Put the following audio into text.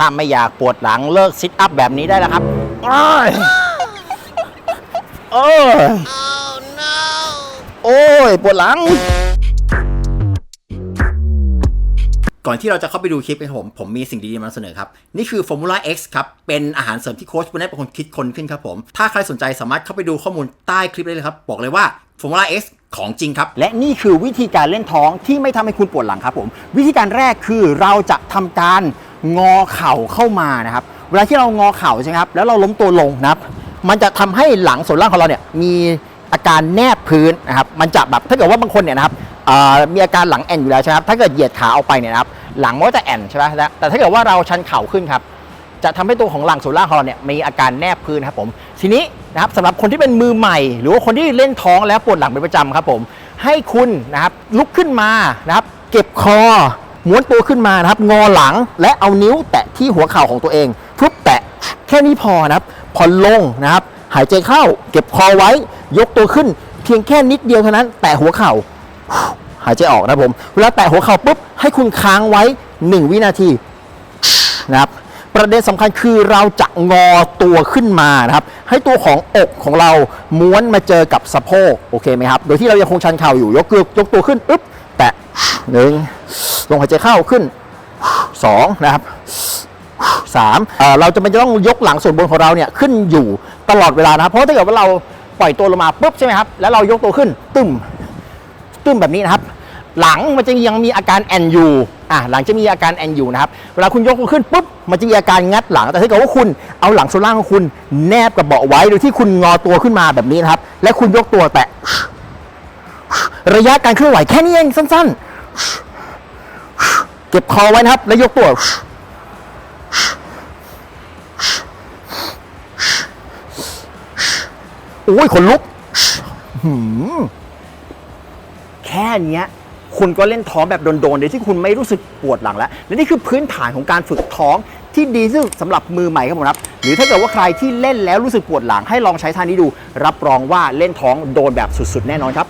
ถ้าไม่อยากปวดหลังเลิกซิทอัพแบบนี้ได้แล้วครับโอ้ยโอ้ยโอ้ย ปวดหลัง ก่อนที่เราจะเข้าไปดูคลิปนะครับผม ผมมีสิ่งดีๆมานำเสนอครับ นี่คือ Formula X ครับ เป็นอาหารเสริมที่โค้ชปุณณะเป็นคนคิดค้นขึ้นครับผม ถ้าใครสนใจสามารถเข้าไปดูข้อมูลใต้คลิปได้เลยครับ บอกเลยว่า Formula X ของจริงครับ และนี่คือวิธีการเล่นท้องที่ไม่ทำให้คุณปวดหลังครับผม วิธีการแรกคือเราจะทำการ งอเข่าเข้ามานะครับ เวลาที่เรางอเข่าใช่ไหมครับแล้วเราล้มตัวลงนะครับ มันจะทำให้หลังส่วนล่างของเราเนี่ยมีอาการแนบพื้นนะครับ มันจะแบบถ้าเกิดว่าบางคนเนี่ยนะครับมีอาการหลังแอนอยู่แล้วใช่ไหมครับถ้าเกิดเหยียดขาออกไปเนี่ยนะครับหลังมันก็จะแอนใช่ไหมแต่แต่ถ้าเกิดว่าเราชันเข่าขึ้นครับจะทำให้ตัวของหลังส่วนล่างของเราเนี่ยมีอาการแนบพื้นครับผม ทีนี้นะครับสำหรับคนที่เป็นมือใหม่ หรือว่าคนที่เล่นท้องแล้วปวดหลังเป็นประจำครับผม ให้คุณนะครับลุกขึ้นมานะครับ เก็บคอ ม้วนตัวขึ้นมานะครับ งอหลังและเอานิ้วแตะที่หัวเข่าของตัวเองทุบแตะแค่นี้พอนะครับพอลงนะครับ หายใจเข้า เก็บคอไว้ ยกตัวขึ้น เพียงแค่นิดเดียวเท่านั้น แตะหัวเข่าหายใจออกนะครับผมเวลาแตะหัวเข่าปุ๊บให้คุณค้างไว้ 1 วินาทีนะครับประเด็นสำคัญคือเราจะงอตัวขึ้นมานะครับ ให้ตัวของอกของเราม้วนมาเจอกับสะโพกโอเคไหมครับ โดยที่เรายังคงชันเข่าอยู่ยกเกือกยกตัวขึ้นอึ๊บ หนึ่งลงหายใจเข้าขึ้นสองนะครับสามเอ่อเราจะไม่ต้องยกหลังส่วนบนของเราเนี่ยขึ้นอยู่ตลอดเวลานะครับ เพราะถ้าเกิดว่าเราปล่อยตัวลงมาปุ๊บใช่ไหมครับ แล้วเรายกตัวขึ้นตึมตึมแบบนี้นะครับ หลังมันจะยังมีอาการแอนอยู่อะหลังจะมีอาการแอนอยู่นะครับ เวลาคุณยกตัวขึ้นปุ๊บ มันจะมีอาการงัดหลัง แต่ถ้าเกิดว่าคุณเอาหลังส่วนล่างของคุณแนบกับเบาะไว้ โดยที่คุณงอตัวขึ้นมาแบบนี้นะครับ และคุณยกตัวแตะระยะการเคลื่อนไหวแค่นี้เองสั้น ๆ เก็บคอไว้นะครับ แล้วยกตัว โอ้ยขนลุก แค่เนี้ยคุณก็เล่นท้องแบบโดนๆโดยที่คุณไม่รู้สึกปวดหลังแล้ว และนี่คือพื้นฐานของการฝึกท้องที่ดีที่สุดสำหรับมือใหม่ครับผมครับ หรือถ้าเกิดว่าใครที่เล่นแล้วรู้สึกปวดหลังให้ลองใช้ท่านี้ดู รับรองว่าเล่นท้องโดนแบบสุดๆ แน่นอนครับ